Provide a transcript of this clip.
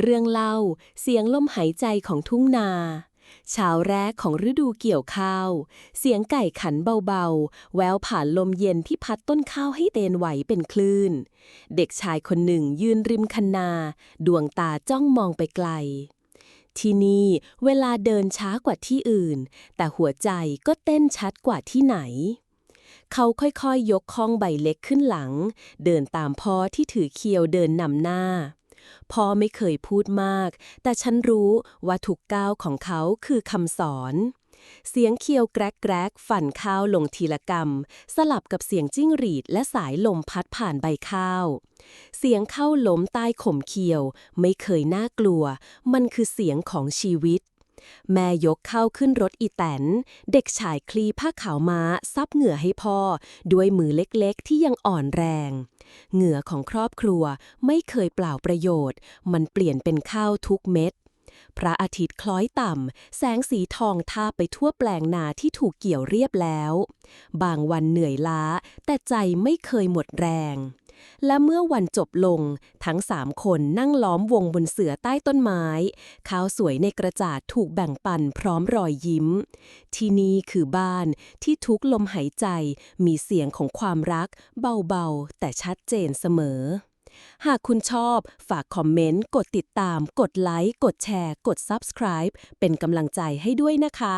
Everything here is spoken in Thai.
เรื่องเล่าเสียงลมหายใจของทุ่งนาเช้าแรกของฤดูเกี่ยวข้าว เสียงไก่ขันเบาๆ แววผ่านลมเย็นที่พัดต้นข้าวให้เตนไหวเป็นคลื่น เด็กชายคนหนึ่งยืนริมคันนา ดวงตาจ้องมองไปไกล ที่นี่เวลาเดินช้ากว่าที่อื่น แต่หัวใจก็เต้นชัดกว่าที่ไหน เขาค่อยๆยกข้องใบเล็กขึ้นหลัง เดินตามพ่อที่ถือเคียวเดินนำหน้า พ่อไม่เคยพูดมาก แต่ฉันรู้ว่าทุกก้าวของเขาคือคำสอน เสียงเคียวแกรกแกรกฝันข้าวลงทีละกรรม สลับกับเสียงจิ้งหรีดและสายลมพัดผ่านใบข้าว เสียงเข้าล้มใต้ข่มเคียว ไม่เคยน่ากลัว มันคือเสียงของชีวิต แม่ยกเข้าขึ้นรถอีแตน เด็กชายคลีผ้าขาวม้าซับเหงื่อให้พ่อ ด้วยมือเล็กๆ ที่ยังอ่อนแรง เหงื่อของครอบครัวไม่เคยเปล่าประโยชน์ มันเปลี่ยนเป็นข้าวทุกเม็ด พระอาทิตย์คล้อยต่ำ แสงสีทองทาไปทั่วแปลงนาที่ถูกเกี่ยวเรียบแล้ว บางวันเหนื่อยล้า แต่ใจไม่เคยหมดแรง และเมื่อวันจบลง ทั้งสามคนนั่งล้อมวงบนเสือใต้ต้นไม้ ข้าวสวยในกระจาดถูกแบ่งปันพร้อมรอยยิ้ม ที่นี่คือบ้านที่ทุกลมหายใจมีเสียงของความรัก เบาๆ แต่ชัดเจนเสมอ หากคุณชอบฝากคอมเมนต์ กดติดตาม กดไลค์ กดแชร์ กด Subscribe เป็นกำลังใจให้ด้วยนะคะ